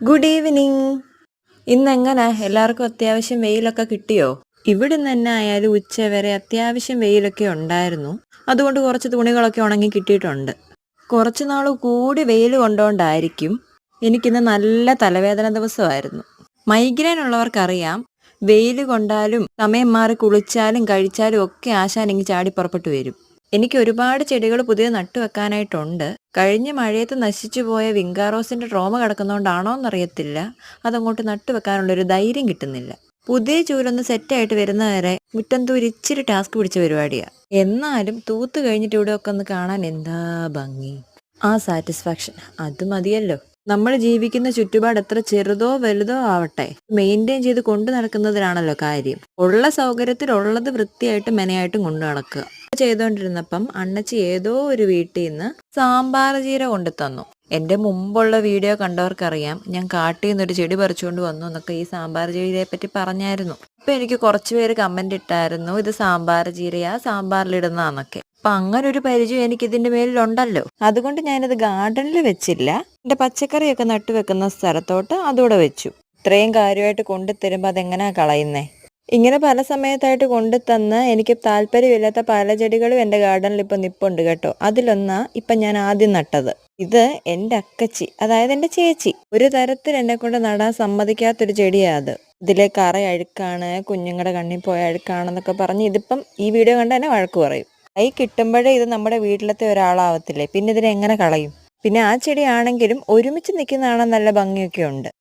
Good evening ഇന്ന് എങ്ങനെ എല്ലാവർക്കും അത്യാവശ്യം വെയിലൊക്കെ കിട്ടിയോ? ഇവിടെ തന്നെ ആയാലും ഉച്ച വരെ അത്യാവശ്യം വെയിലൊക്കെ ഉണ്ടായിരുന്നു. അതുകൊണ്ട് കുറച്ച് തുണികളൊക്കെ ഉണങ്ങി കിട്ടിയിട്ടുണ്ട്. കുറച്ച് നാൾ കൂടി വെയിൽ കൊണ്ടുകൊണ്ടായിരിക്കും എനിക്കിന്ന് നല്ല തലവേദന ദിവസമായിരുന്നു. മൈഗ്രെയിൻ ഉള്ളവർക്കറിയാം വെയിൽ കൊണ്ടാലും സമയം മാറി കുളിച്ചാലും കഴിച്ചാലും ഒക്കെ ആശാനെങ്കിൽ ചാടി പുറപ്പെട്ടു വരും. എനിക്ക് ഒരുപാട് ചെടികൾ പുതിയ നട്ടു വെക്കാനായിട്ടുണ്ട്. കഴിഞ്ഞ മഴയത്ത് നശിച്ചു പോയ വിങ്കാറോസിന്റെ ട്രോമ കിടക്കുന്നതുകൊണ്ടാണോ എന്നറിയത്തില്ല അതങ്ങോട്ട് നട്ടു വെക്കാനുള്ളൊരു ധൈര്യം കിട്ടുന്നില്ല. പുതിയ ചൂലൊന്ന് സെറ്റായിട്ട് വരുന്നവരെ മുറ്റം തൂരി ഇച്ചിരി ടാസ്ക് പിടിച്ച പരിപാടിയാ. എന്നാലും തൂത്ത് കഴിഞ്ഞിട്ട് ഇവിടെ ഒക്കെ ഒന്ന് കാണാൻ എന്താ ഭംഗി. ആ സാറ്റിസ്ഫാക്ഷൻ അത് മതിയല്ലോ. നമ്മൾ ജീവിക്കുന്ന ചുറ്റുപാട് എത്ര ചെറുതോ വലുതോ ആവട്ടെ. മെയിന്റെയിൻ ചെയ്ത് കൊണ്ടു നടക്കുന്നതിലാണല്ലോ കാര്യം. ഉള്ള സൗകര്യത്തിൽ ഉള്ളത് വൃത്തിയായിട്ടും മെനയായിട്ടും കൊണ്ടു നടക്കുക. ചെയ്തുകൊണ്ടിരുന്നപ്പം അണ്ണച്ചി ഏതോ ഒരു വീട്ടിൽ നിന്ന് സാമ്പാർ ചീര കൊണ്ടു തന്നു. എന്റെ മുമ്പുള്ള വീഡിയോ കണ്ടവർക്കറിയാം ഞാൻ കാട്ടിൽ നിന്നൊരു ചെടി പറിച്ചുകൊണ്ട് വന്നു എന്നൊക്കെ ഈ സാമ്പാർ ചീരയെ പറ്റി പറഞ്ഞായിരുന്നു. ഇപ്പം എനിക്ക് കുറച്ച് പേര് കമന്റ് ഇട്ടായിരുന്നു ഇത് സാമ്പാർ ചീരയാ സാമ്പാറിലിടുന്നതെന്നൊക്കെ അപ്പൊ അങ്ങനെ ഒരു പരിചയം എനിക്ക് ഇതിന്റെ മേലിലുണ്ടല്ലോ. അതുകൊണ്ട് ഞാനിത് ഗാർഡനിൽ വെച്ചില്ല. എന്റെ പച്ചക്കറിയൊക്കെ നട്ടുവെക്കുന്ന സ്ഥലത്തോട്ട് അതൂടെ വെച്ചു. ഇത്രയും കാര്യമായിട്ട് കൊണ്ടുതരുമ്പോ അതെങ്ങനെയാണ് കളയുന്നേ? ഇങ്ങനെ പല സമയത്തായിട്ട് കൊണ്ടു തന്ന് എനിക്ക് താല്പര്യമില്ലാത്ത പല ചെടികളും എന്റെ ഗാർഡനിൽ ഇപ്പം നിപ്പുണ്ട് കേട്ടോ. അതിലൊന്നാ ഇപ്പം ഞാൻ ആദ്യം നട്ടത്. ഇത് എന്റെ അക്കച്ചി അതായത് എന്റെ ചേച്ചി. ഒരു തരത്തിൽ എന്നെ കൊണ്ട് നടാൻ സമ്മതിക്കാത്തൊരു ചെടിയാണ് അത്. ഇതിലെ കറ അഴുക്കാണ് കുഞ്ഞുങ്ങളുടെ കണ്ണിൽ പോയ അഴുക്കാണെന്നൊക്കെ പറഞ്ഞ് ഇതിപ്പം ഈ വീഡിയോ കണ്ട് തന്നെ വഴക്ക് പറയും. കൈ കിട്ടുമ്പോഴേ ഇത് നമ്മുടെ വീട്ടിലത്തെ ഒരാളാവത്തില്ലേ? പിന്നെ ഇതിനെ എങ്ങനെ കളയും? പിന്നെ ആ ചെടിയാണെങ്കിലും ഒരുമിച്ച് നിൽക്കുന്നതാണ് നല്ല ഭംഗിയൊക്കെ ഉണ്ട്.